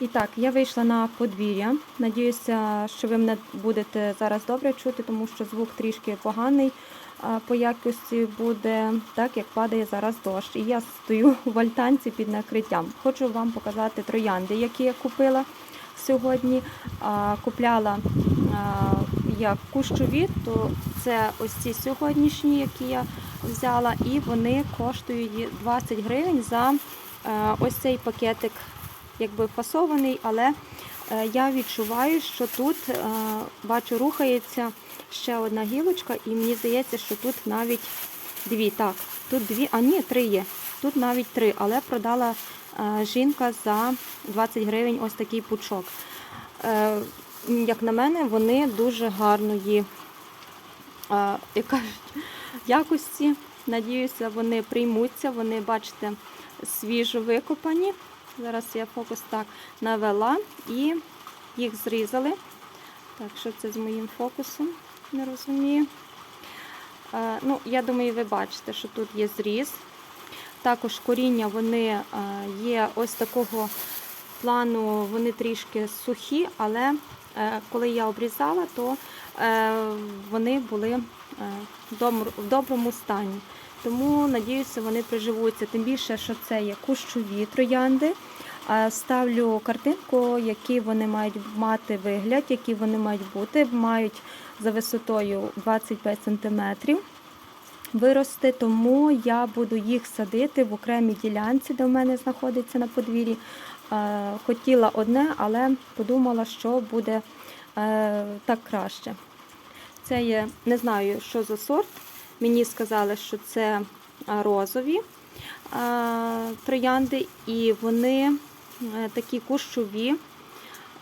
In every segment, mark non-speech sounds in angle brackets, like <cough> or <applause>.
І так, я вийшла на подвір'я. Надіюся, що ви мене будете зараз добре чути, тому що звук трішки поганий по якості буде, так як падає зараз дощ. І я стою <laughs> в альтанці під накриттям. Хочу вам показати троянди, які я купила сьогодні. Купляла я кущові, то це ось ці сьогоднішні, які я взяла, і вони коштують 20 гривень за е, ось цей пакетик якби фасований, але е, я відчуваю, що тут е, бачу, рухається ще одна гілочка, і мені здається, що тут навіть дві. Так, тут дві, а ні, три є. Тут навіть три, але продала е, жінка за 20 гривень ось такий пучок. Як на мене, вони дуже гарної, якості. Надіюся, вони приймуться. Вони, бачите, свіжо викопані. Зараз я фокус так навела і їх зрізали. Так, що це з моїм фокусом? Не розумію. Е, ну, я думаю, ви бачите, що тут є зріз. Також коріння вони е, є ось такого плану, вони трішки сухі, але е, коли я обрізала, то е, вони були в доброму стані. Тому надіюся, вони приживуться. Тим більше, що це є кущові троянди. Ставлю картинку, які вони мають мати вигляд, які вони мають бути. Мають за висотою 25 см вирости, тому я буду їх садити в окремій ділянці, де в мене знаходиться на подвір'ї. Хотіла одне, але подумала, що буде е, так краще. Це є, не знаю, що за сорт. Мені сказали, що це розові троянди, і вони е, такі кущові,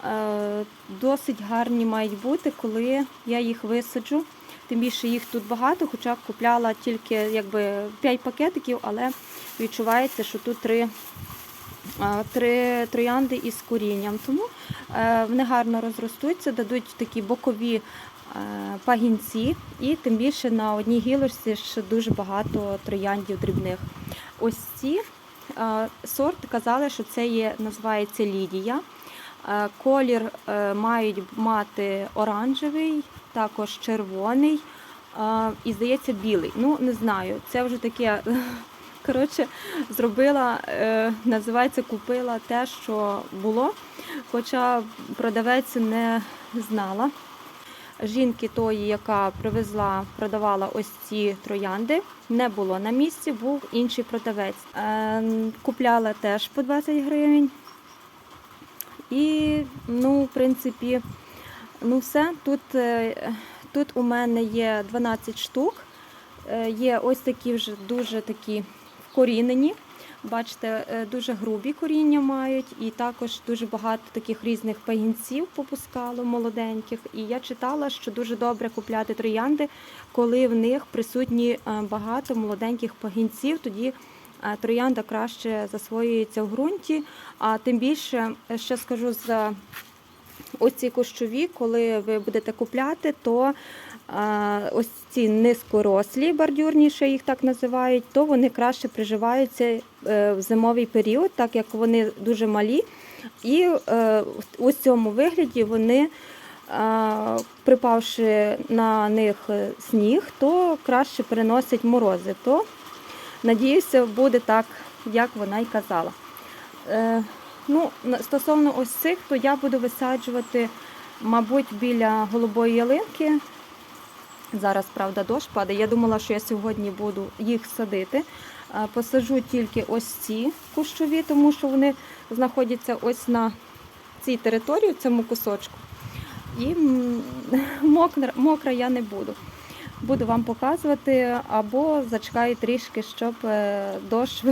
е, досить гарні мають бути, коли я їх висаджу. Тим більше їх тут багато, хоча купляла тільки якби 5 пакетиків, але відчувається, що тут три, три троянди із корінням. Тому е, вони гарно розростуться, дадуть такі бокові пагінці, і тим більше на одній гілочці ще дуже багато трояндів дрібних. Ось ці е, сорт казали, що це є, називається Лідія. Е, Колір е, мають мати оранжевий, також червоний е, і, здається, білий. Ну, не знаю, це вже таке. <laughs> Коротше, зробила, е, називається, купила те, що було, хоча продавець не знала. Жінки тої, яка привезла, продавала ось ці троянди, не було на місці, був інший продавець. Е, Купляла теж по 20 гривень. І, ну, в принципі, ну все. Тут, е, тут у мене є 12 штук. Е, Є ось такі вже дуже такі вкорінені. Бачите, е, дуже грубі коріння мають, і також дуже багато таких різних пагінців попускало молоденьких. І я читала, що дуже добре купляти троянди, коли в них присутні е, багато молоденьких пагінців. Тоді е, троянда краще засвоюється в ґрунті. А тим більше, ще скажу за ось ці кущові, коли ви будете купляти, то ось ці низькорослі, бордюрніше їх так називають, то вони краще приживаються е, в зимовий період, так як вони дуже малі. І е, ось цьому вигляді вони, припавши на них е, сніг, то краще переносять морози. То, надіюся, буде так, як вона й казала. Е, Ну, стосовно ось цих, то я буду висаджувати, мабуть, біля голубої ялинки. Зараз, правда, дощ падає. Я думала, що я сьогодні буду їх садити. Е, Посаджу тільки ось ці кущові, тому що вони знаходяться ось на цій території, в цьому кусочку. І <laughs> мокра, мокра я не буду. Буду вам показувати або зачекаю трішки, щоб е, дощ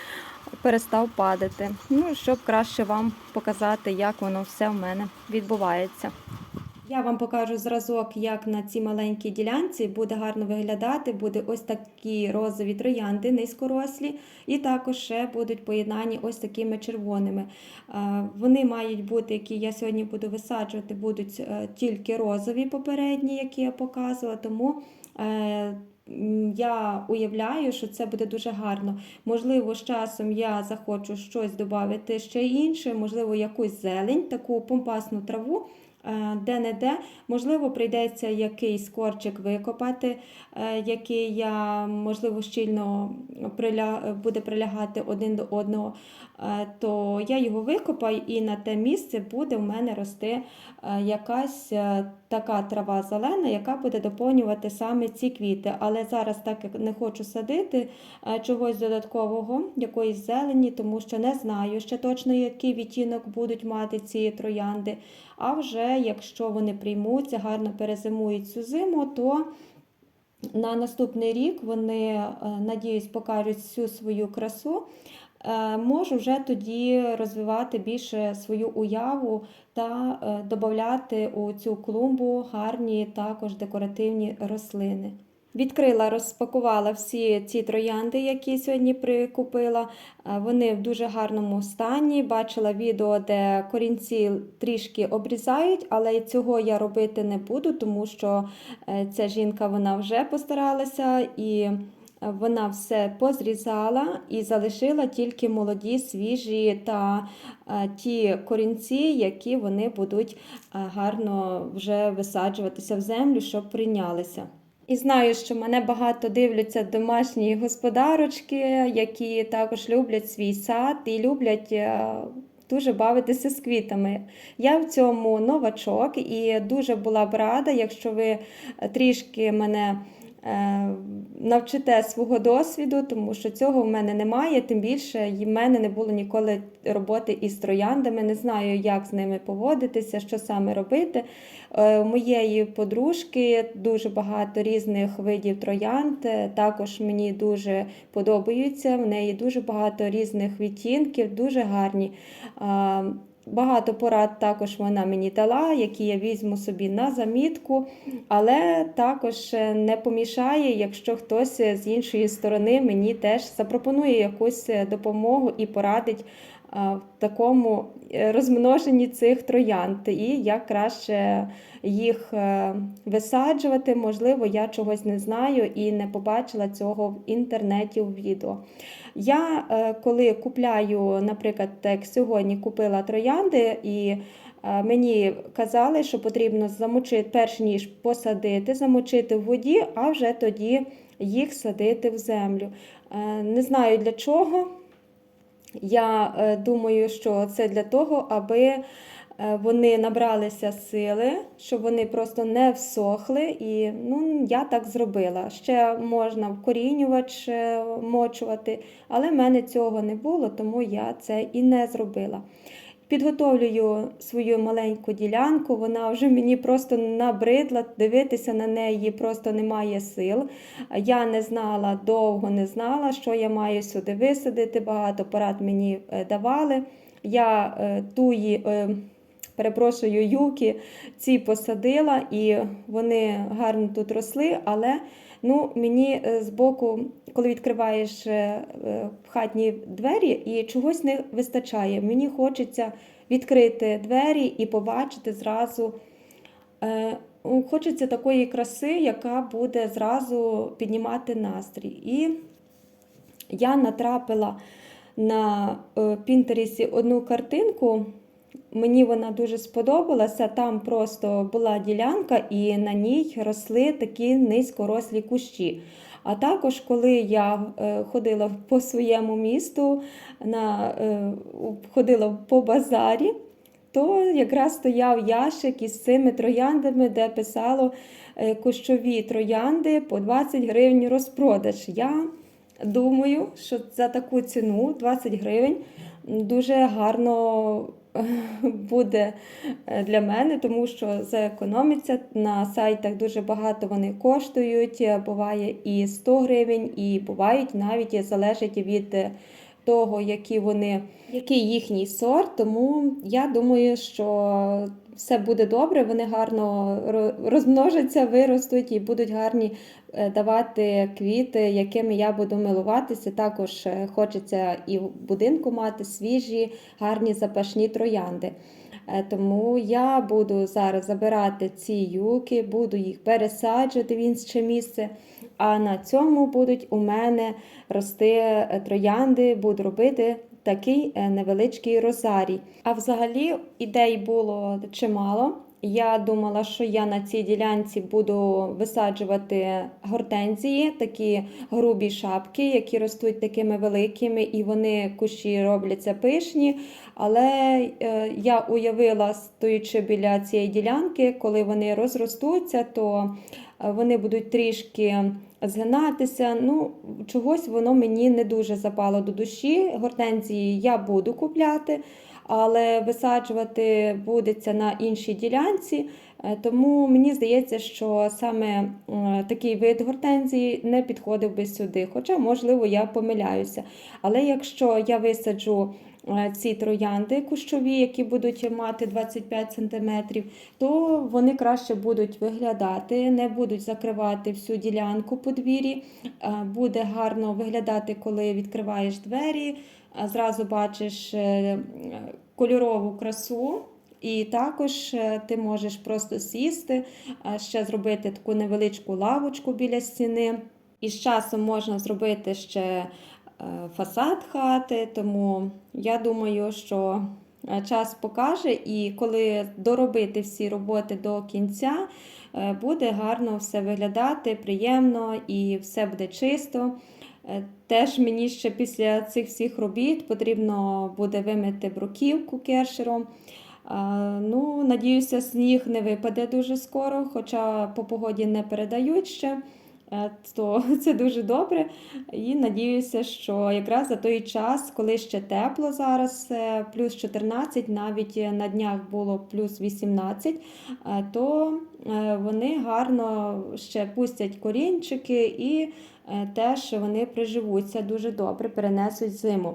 <laughs> перестав падати. Ну, щоб краще вам показати, як воно все в мене відбувається. Я вам покажу зразок, як на цій маленькій ділянці буде гарно виглядати. Буде ось такі розові троянди, низькорослі, і також ще будуть поєднані ось такими червоними. Е, Вони мають бути, які я сьогодні буду висаджувати, будуть е, тільки розові попередні, які я показувала. Тому е, я уявляю, що це буде дуже гарно. Можливо, з часом я захочу щось додати ще інше, можливо, якусь зелень, таку помпасну траву. Е, Де-не-де, можливо, прийдеться якийсь корчик викопати, е, який я, можливо, щільно буде прилягати один до одного, то я його викопаю і на те місце буде в мене рости е, якась е, така трава зелена, яка буде доповнювати саме ці квіти. Але зараз, так як не хочу садити е, чогось додаткового, якоїсь зелені, тому що не знаю ще точно, який відтінок будуть мати ці троянди. А вже якщо вони приймуться, гарно перезимують цю зиму, то на наступний рік вони, е, надіюсь, покажуть всю свою красу. Е, Можу вже тоді розвивати більше свою уяву та додати у цю клумбу гарні також декоративні рослини. Відкрила, розпакувала всі ці троянди, які сьогодні прикупила. Е, Вони в дуже гарному стані. Бачила відео, де корінці трішки обрізають, але цього я робити не буду, тому що е, ця жінка вона вже постаралася і е, вона все позрізала і залишила тільки молоді, свіжі та е, ті корінці, які вони будуть е, гарно вже висаджуватися в землю, щоб прийнялися. І знаю, що мене багато дивляться домашні господарочки, які також люблять свій сад і люблять е, дуже бавитися з квітами. Я в цьому новачок і дуже була б рада, якщо ви трішки мене навчите свого досвіду, тому що цього в мене немає. Тим більше в мене не було ніколи роботи із трояндами. Не знаю, як з ними поводитися, що саме робити. Е, У моєї подружки дуже багато різних видів троянд. е, Також мені дуже подобаються. В неї дуже багато різних відтінків, дуже гарні. Багато порад також вона мені дала, які я візьму собі на замітку, але також е, не помішає, якщо хтось е, з іншої сторони мені теж запропонує якусь е, допомогу і порадить в такому е, розмноженні цих троянд і як краще їх е, висаджувати. Можливо, я чогось не знаю і не побачила цього в інтернеті у відео. Я е, коли купляю, наприклад, як сьогодні купила троянди і Мені казали, що потрібно замочити, перш ніж посадити, замочити в воді, а вже тоді їх садити в землю. Не знаю для чого. Я е, думаю, що це для того, аби е, вони набралися сили, щоб вони просто не всохли. І ну, я так зробила. Ще можна вкорінювач е, мочувати, але в мене цього не було, тому я це і не зробила. Підготовлюю свою маленьку ділянку, вона вже мені просто набридла, дивитися на неї просто немає сил. Я не знала, довго не знала, що я маю сюди висадити. Багато порад мені е, давали. Я е, туї, е, перепрошую, юки ці посадила, і вони гарно тут росли, але ну, мені е, збоку, коли відкриваєш е, е, хатні двері, і чогось не вистачає. Мені хочеться відкрити двері і побачити зразу. Ну, Хочеться такої краси, яка буде зразу піднімати настрій. І я натрапила на Пінтересі одну картинку. Мені вона дуже сподобалася. Там просто була ділянка, і на ній росли такі низькорослі кущі. А також, коли я е, ходила по своєму місту, на, е, ходила по базарі, то якраз стояв ящик із цими трояндами, де писало е, кущові троянди по 20 гривень розпродаж. Я думаю, що за таку ціну 20 гривень дуже гарно <laughs> буде е, для мене, тому що зекономиться на сайтах дуже багато вони коштують. е, Буває і 100 гривень, і бувають навіть залежить від е, того, які вони, який їхній сорт. Тому я думаю, що все буде добре, вони гарно розмножаться, виростуть і будуть гарні е, давати квіти, якими я буду милуватися. Також е, хочеться і в будинку мати свіжі, гарні запашні троянди. Е, Тому я буду зараз забирати ці юки, буду їх пересаджувати в інше місце. А на цьому будуть у мене рости троянди, буду робити такий е, невеличкий розарій. А взагалі ідей було чимало. Я думала, що я на цій ділянці буду висаджувати гортензії, такі грубі шапки, які ростуть такими великими, і вони кущі робляться пишні. Але е, я уявила, стоячи біля цієї ділянки, коли вони розростуться, то е, вони будуть трішки згинатися. Ну, чогось воно мені не дуже запало до душі. Гортензії я буду купляти, але висаджувати будеться на іншій ділянці. Е, Тому мені здається, що саме е, такий вид гортензії не підходив би сюди. Хоча, можливо, я помиляюся. Але якщо я висаджу е, ці троянди кущові, які будуть мати 25 см, то вони краще будуть виглядати, не будуть закривати всю ділянку подвір'ї. Буде гарно виглядати, коли відкриваєш двері, зразу бачиш е, кольорову красу. І також е, ти можеш просто сісти, ще зробити таку невеличку лавочку біля стіни. І з часом можна зробити ще е, фасад хати, тому я думаю, що час покаже, і коли доробити всі роботи до кінця, буде гарно все виглядати, приємно і все буде чисто. Е, Теж мені ще після цих всіх робіт потрібно буде вимити бруківку кершером. Ну, надіюся, сніг не випаде дуже скоро, хоча по погоді не передають ще. Е, То <laughs> це дуже добре. І надіюся, що якраз за той час, коли ще тепло зараз, е, плюс 14, навіть на днях було плюс 18, е, то е, вони гарно ще пустять корінчики і е, теж вони приживуться дуже добре, перенесуть зиму.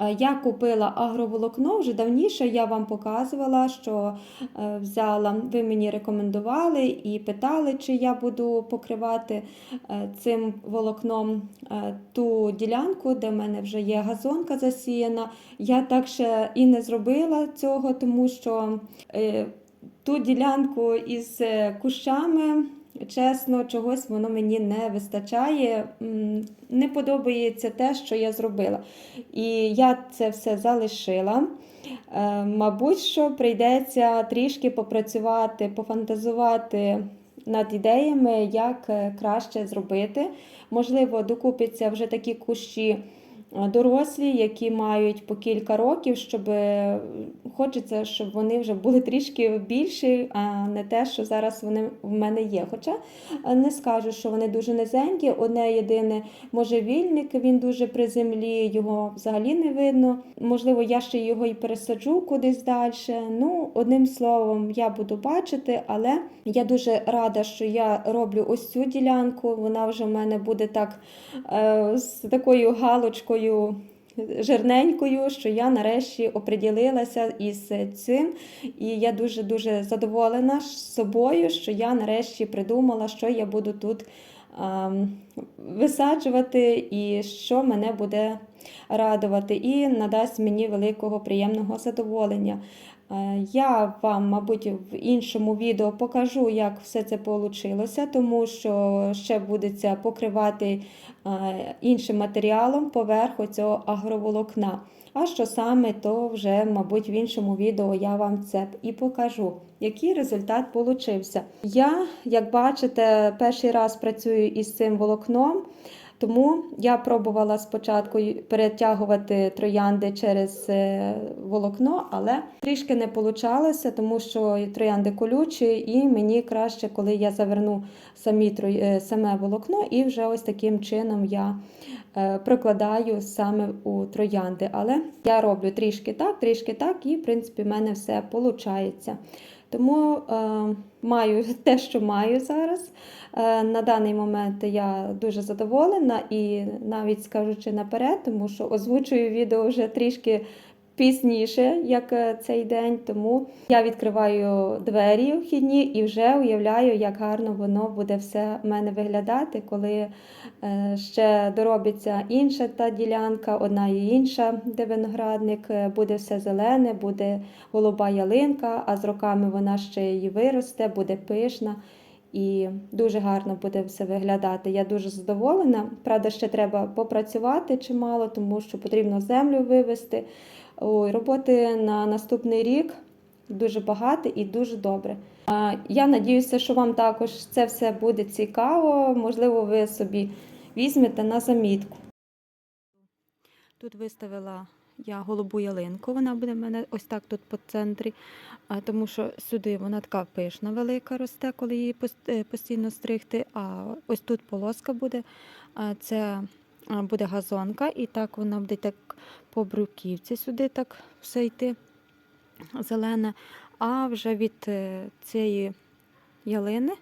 Е, Я купила агроволокно вже давніше. Я вам показувала, що е, взяла, ви мені рекомендували і питали, чи я буду покривати е, цим волокном е, ту ділянку, де в мене вже є газонка засіяна. Я так ще і не зробила цього, тому що е, ту ділянку із е, кущами. Чесно, чогось воно мені не вистачає. Не подобається те, що я зробила. І я це все залишила. Е, Мабуть, що прийдеться трішки попрацювати, пофантазувати над ідеями, як е, краще зробити. Можливо, докупяться вже такі кущі дорослі, які мають по кілька років, щоб е, хочеться, щоб вони вже були трішки більші, а не те, що зараз вони в мене є. Хоча е, не скажу, що вони дуже низенькі. Одне єдине можжевільник, він дуже при землі, його взагалі не видно. Можливо, я ще його і пересаджу кудись далі. Ну, одним словом, я буду бачити, але я дуже рада, що я роблю ось цю ділянку. Вона вже в мене буде так е, з такою галочкою. Жирненькою, що я нарешті оприділилася із цим, і я дуже дуже задоволена собою, що я нарешті придумала, що я буду тут ем, висаджувати і що мене буде радувати, і надасть мені великого приємного задоволення. Е, Я вам, мабуть, в іншому відео покажу, як все це вийшло, тому що ще будеться покривати е, іншим матеріалом поверх цього агроволокна. А що саме, то вже, мабуть, в іншому відео я вам це і покажу, який результат получився. Я, як бачите, перший раз працюю із цим волокном. Тому я пробувала спочатку перетягувати троянди через е, волокно, але трішки не вийшло, тому що троянди колючі, і мені краще, коли я заверну самі е, саме волокно, і вже ось таким чином я е, прокладаю саме у троянди. Але я роблю трішки так, трішки так, і в принципі в мене все виходить. Тому е, маю <laughs> те, що маю зараз. Е, на даний момент я дуже задоволена і навіть скажучи наперед, тому що озвучую відео вже трішки пізніше, як е, цей день. Тому я відкриваю двері вхідні і вже уявляю, як гарно воно буде все в мене виглядати, коли е, ще доробиться інша та ділянка, одна і інша, де виноградник, е, буде все зелене, буде голуба ялинка, а з роками вона ще і виросте, буде пишна. І дуже гарно буде все виглядати. Я дуже задоволена. Правда, ще треба попрацювати чимало, тому що потрібно землю вивести. Ой, роботи на наступний рік дуже багато і дуже добре. Я надіюся, що вам також це все буде цікаво. Можливо, ви собі візьмете на замітку. Тут виставила я голубу ялинку. Вона буде в мене ось так тут по центрі, тому що сюди вона така пишна, велика росте, коли її е, постійно стригти. А ось тут полоска буде. Це буде газонка, і так вона буде так по бруківці сюди так все йти зелене. А вже від е, цієї ялини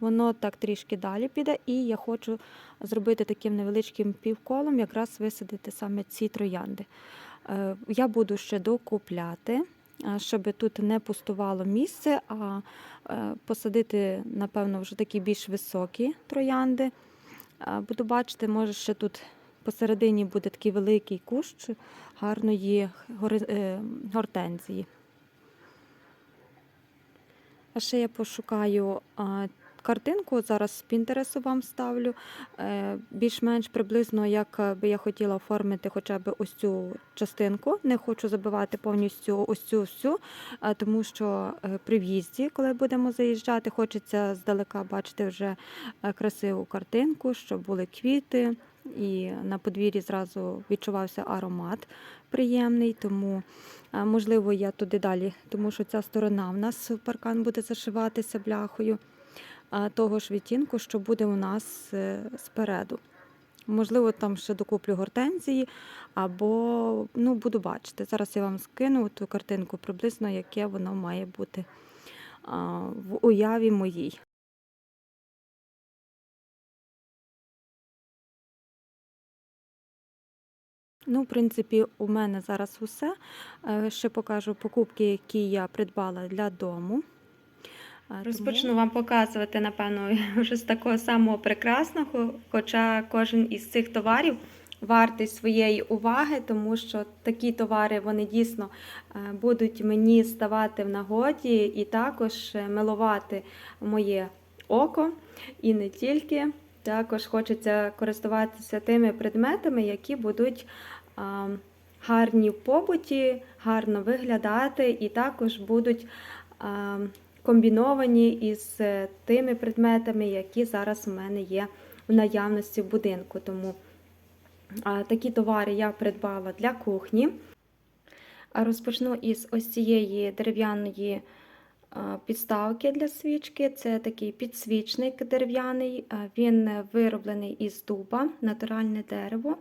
воно так трішки далі піде, і я хочу зробити таким невеличким півколом, якраз висадити саме ці троянди. Е, Я буду ще докупляти, е, щоб тут не пустувало місце, а е, посадити, напевно, вже такі більш високі троянди. Буду бачити, може ще тут посередині буде такий великий кущ гарної гортензії. А ще я пошукаю картинку, зараз з Пінтересу вам ставлю. Е, більш-менш приблизно, як е, би я хотіла оформити хоча б ось цю частинку. Не хочу забивати повністю ось цю всю, а, тому що е, при в'їзді, коли будемо заїжджати, хочеться здалека бачити вже е, красиву картинку, щоб були квіти. І на подвір'ї зразу відчувався аромат приємний, тому Можливо, я туди далі, тому що ця сторона в нас паркан буде зашиватися бляхою того ж відтінку, що буде у нас е, спереду. Можливо, там ще докуплю гортензії, або ну, буду бачити. Зараз я вам скину ту картинку приблизно, яке воно має бути в уяві моїй. Ну, в принципі, у мене зараз усе. Е, Ще покажу покупки, які я придбала для дому. Розпочну вам показувати, напевно, <laughs> вже з такого самого прекрасного, хоча кожен із цих товарів вартий своєї уваги, тому що такі товари вони дійсно е, будуть мені ставати в нагоді і також е, милувати моє око і не тільки. Також хочеться користуватися тими предметами, які будуть гарні в побуті, гарно виглядати, і також будуть комбіновані із е, тими предметами, які зараз у мене є в наявності в будинку. Тому такі товари я придбала для кухні. Розпочну із ось цієї дерев'яної підставки для свічки. Це такий підсвічник дерев'яний. Він вироблений із дуба, натуральне дерево.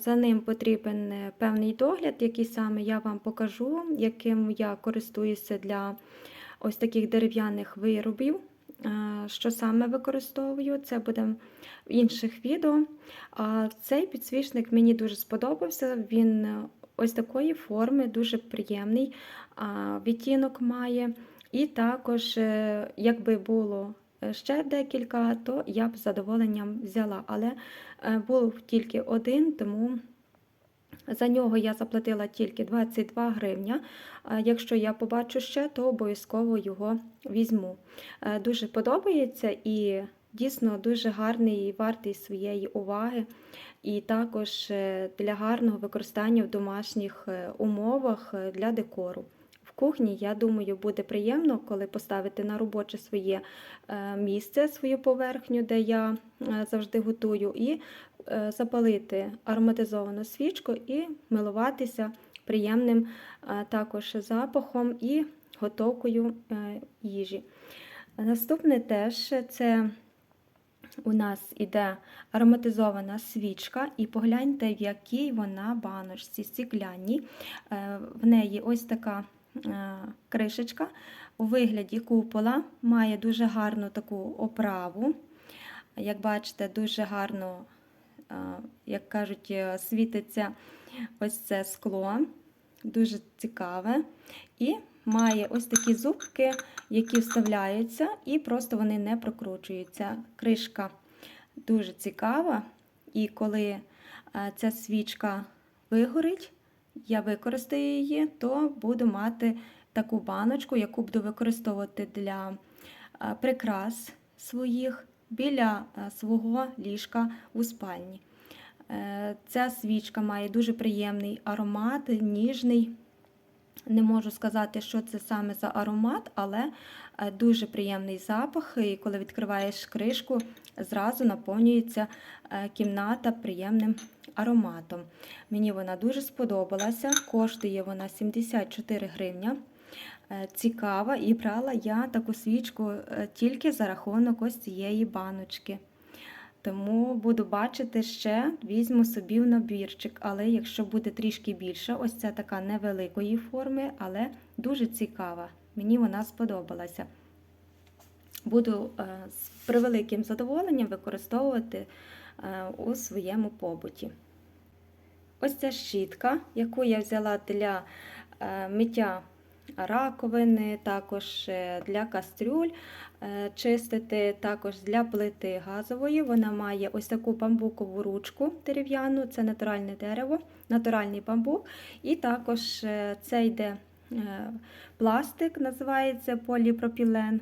За ним потрібен е, певний догляд, який саме я вам покажу, яким я користуюся для ось таких дерев'яних виробів. Що саме використовую, це буде в інших відео. Цей підсвічник мені дуже сподобався. Він е, ось такої форми, дуже приємний відтінок має. І також, е, якби було е, ще декілька, то я б з задоволенням взяла. Але е, був тільки один, тому за нього я заплатила тільки 22 гривня. Якщо я побачу ще, то обов'язково його візьму. Е, Дуже подобається і дійсно дуже гарний і вартий своєї уваги. І також е, для гарного використання в домашніх е, умовах для декору. Кухні, я думаю, буде приємно, коли поставити на робоче своє е, місце, свою поверхню, де я е, завжди готую, і е, запалити ароматизовану свічку і милуватися приємним також запахом і готовкою їжі. Наступне теж це у нас іде ароматизована свічка, і погляньте, в якій вона баночці стеклянній. Е, В неї ось така кришечка у вигляді купола, має дуже гарну таку оправу. Як бачите, дуже гарно, е, як кажуть, е, світиться ось це скло, дуже цікаве. І має ось такі зубки, які вставляються, і просто вони не прокручуються. Кришка дуже цікава, і коли е, ця свічка вигорить, я використаю її, то буду мати таку баночку, яку буду використовувати для е, прикрас своїх біля е, свого ліжка у спальні. Е, Ця свічка має дуже приємний аромат, ніжний. Не можу сказати, що це саме за аромат, але е, дуже приємний запах. І коли відкриваєш кришку, зразу наповнюється е, кімната приємним ароматом. Мені вона дуже сподобалася. Коштує вона 74 гривня. Е, Цікава, і брала я таку свічку тільки за рахунок ось цієї баночки. Тому буду бачити ще, візьму собі в набірчик. Але якщо буде трішки більше, ось ця така невеликої форми, але дуже цікава. Мені вона сподобалася. Буду е, з превеликим задоволенням використовувати е, у своєму побуті. Ось ця щітка, яку я взяла для е, миття раковини, також для кастрюль чистити, також для плити газової. Вона має ось таку бамбукову ручку дерев'яну, це натуральне дерево, натуральний бамбук. І також е, це йде е, пластик, називається поліпропілен.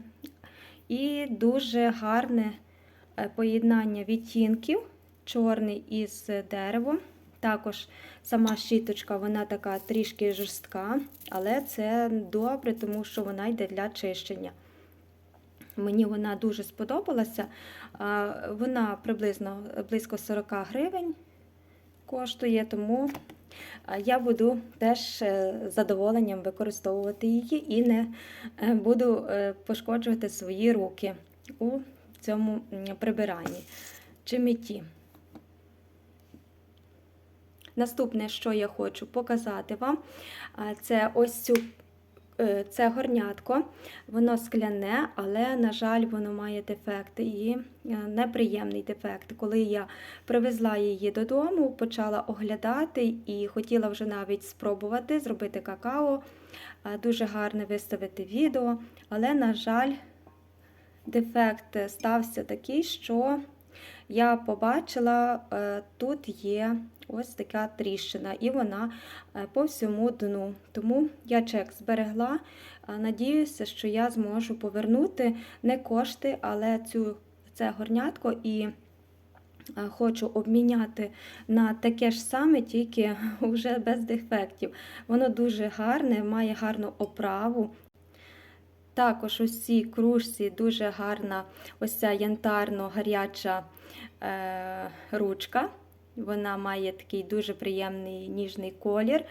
І дуже гарне е, поєднання відтінків, чорний із деревом. Також сама щіточка, вона така трішки жорстка, але це добре, тому що вона йде для чищення. Мені вона дуже сподобалася. Вона приблизно близько 40 гривень коштує, тому я буду теж е, з задоволенням використовувати її і не е, буду е, пошкоджувати свої руки у цьому прибиранні чи митті. Наступне, що я хочу показати вам, це ось цю. Е, Це горнятко, воно скляне, але, на жаль, воно має дефект і е, неприємний дефект. Коли я привезла її додому, почала оглядати і хотіла вже навіть спробувати зробити какао, е, дуже гарне виставити відео, але, на жаль, дефект стався такий, що я побачила, тут є ось така тріщина, і вона е, по всьому дну. Тому я чек зберегла. Е, Надіюся, що я зможу повернути не кошти, але цю, це горнятко і е, хочу обміняти на таке ж саме, тільки <laughs> вже без дефектів. Воно дуже гарне, має гарну оправу. Також у цій кружці дуже гарна ось ця янтарно-гаряча е, ручка. Вона має такий дуже приємний ніжний колір,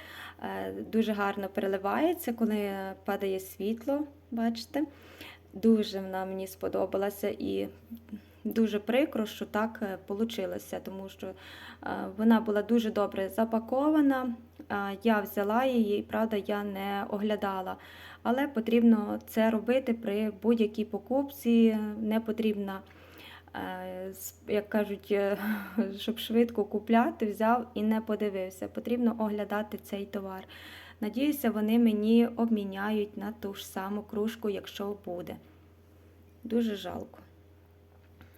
е, дуже гарно переливається, коли падає світло. Бачите? Дуже вона мені сподобалася і дуже прикро, що так вийшло, тому що е, вона була дуже добре запакована. Е, Я взяла її, правда, я не оглядала. Але потрібно це робити при будь-якій покупці. Не потрібно, е, с- як кажуть, е, <laughs> щоб швидко купляти, взяв і не подивився. Потрібно оглядати цей товар. Надіюся, вони мені обміняють на ту ж саму кружку, якщо буде. Дуже жалко.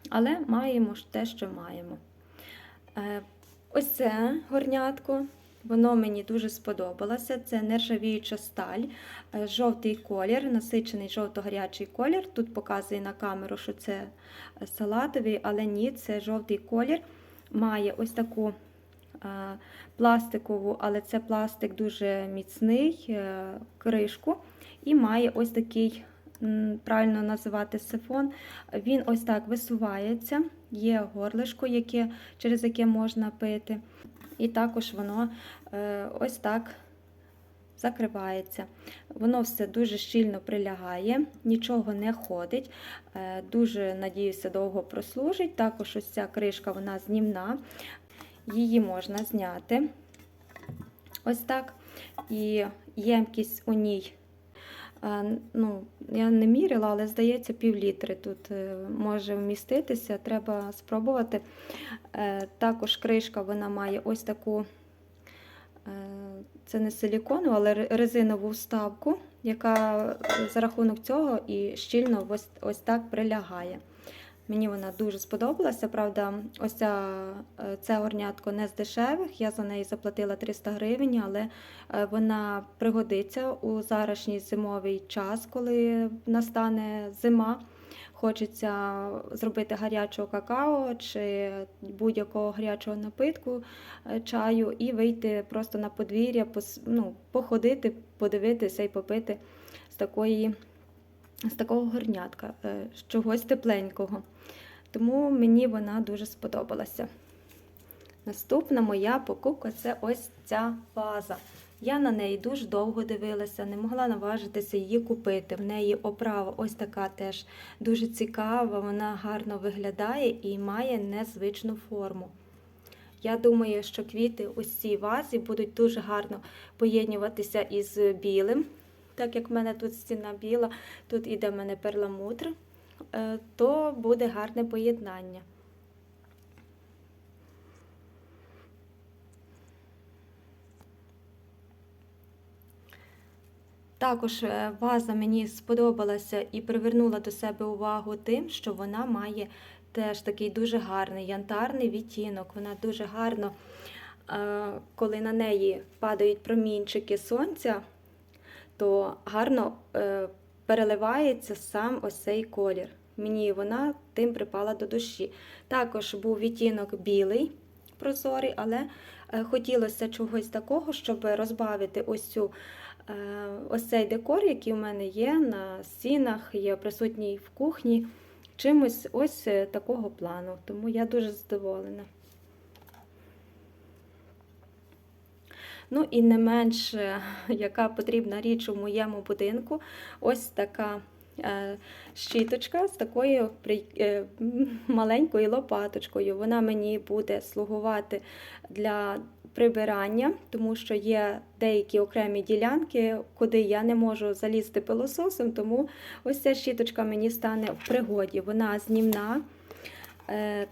Але маємо те, що маємо. Е, Ось це горнятко. Воно мені дуже сподобалося. Це нержавіюча сталь, е, жовтий колір, насичений жовто-гарячий колір. Тут показує на камеру, що це е, салатовий, але ні, це жовтий колір. Має ось таку е, пластикову, але це пластик дуже міцний, кришку. І має ось такий, правильно називати сифон. Він ось так висувається, є горлишко, яке, через яке можна пити. І також воно е, ось так закривається. Воно все дуже щільно прилягає, нічого не ходить. Е, Дуже, надіюся, довго прослужить. Також ось ця кришка вона знімна, її можна зняти. Ось так. І ємкість у ній. Е, Ну, я не міряла, але здається, пів літри тут е, може вміститися. Треба спробувати. Е, Також кришка вона має ось таку, це не силікону, але резинову вставку, яка за рахунок цього і щільно ось, ось так прилягає. Мені вона дуже сподобалася. Правда, ось ця, е, це горнятко не з дешевих. Я за неї заплатила 300 гривень, але е, вона пригодиться у зарашній зимовий час, коли настане зима. хочеться зробити гарячого какао чи будь-якого гарячого напитку, е, чаю, і вийти просто на подвір'я, ну, походити, подивитися і попити з такої. З такого горнятка, е, з чогось тепленького. Тому мені вона дуже сподобалася. Наступна моя покупка це ось ця ваза. Я на неї дуже довго дивилася, не могла наважитися її купити. В неї оправа ось така теж дуже цікава, вона гарно виглядає і має незвичну форму. Я думаю, що квіти у цій вазі будуть дуже гарно поєднуватися із білим. Так як в мене тут стіна біла, тут іде в мене перламутр, е, то буде гарне поєднання. Також е, ваза мені сподобалася і привернула до себе увагу тим, що вона має теж такий дуже гарний янтарний відтінок. Вона дуже гарно, е, коли на неї падають промінчики сонця, то гарно е, переливається сам ось цей колір. Мені вона тим припала до душі. Також був відтінок білий, прозорий, але е, хотілося чогось такого, щоб розбавити ось цю. Е, Ось цей декор, який у мене є на стінах, є присутній в кухні, чимось ось такого плану. Тому я дуже задоволена. Ну і не менш, е, яка потрібна річ у моєму будинку, ось така е, щіточка з такою е, маленькою лопаточкою. Вона мені буде слугувати для прибирання, тому що є деякі окремі ділянки, куди я не можу залізти пилососом, тому ось ця щіточка мені стане в пригоді. Вона знімна.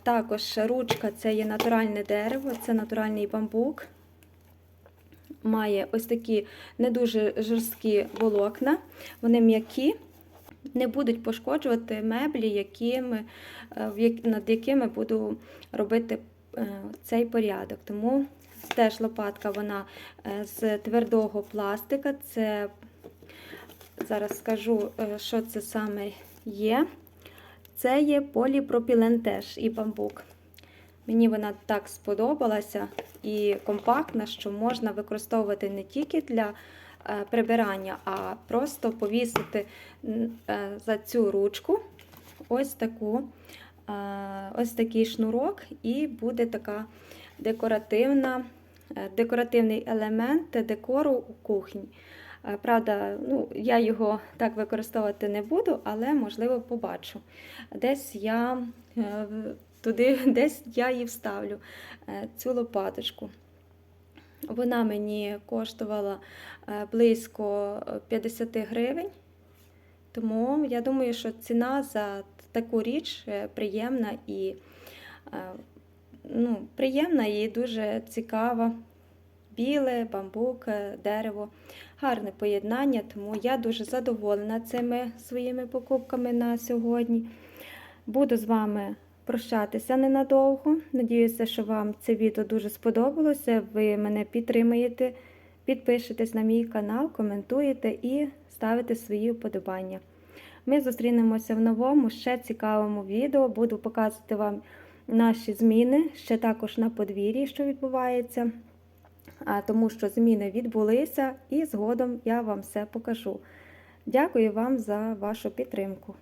Також ручка це є натуральне дерево, це натуральний бамбук. Має ось такі не дуже жорсткі волокна, вони м'які, не будуть пошкоджувати меблі, якими, е, над якими буду робити е, цей порядок. Тому теж лопатка вона е, з твердого пластика. Це зараз скажу, що це саме є. Це є поліпропілен теж і бамбук. Мені вона так сподобалася і компактна, що можна використовувати не тільки для е, прибирання, а просто повісити е, за цю ручку ось таку, е, ось такий шнурок, і буде така декоративна, декоративний елемент декору у кухні. Правда, ну, я його так використовувати не буду, але можливо побачу. Десь я туди, <laughs> десь я її вставлю, е, цю лопаточку. Вона мені коштувала е, близько е, 50 гривень. Тому я думаю, що ціна за таку річ е, приємна і е, ну, приємна і дуже цікава. Біле, бамбук, е, дерево, гарне поєднання, тому я дуже задоволена цими своїми покупками на сьогодні. Буду з вами прощатися ненадовго. Надіюся, що вам це відео дуже сподобалося. Ви мене підтримаєте, підпишетесь на мій канал, коментуєте і ставите свої вподобання. Ми зустрінемося в новому, ще цікавому відео. Буду показувати вам наші зміни, ще також на подвір'ї, що відбувається. А, Тому що зміни відбулися і згодом я вам все покажу. Дякую вам за вашу підтримку.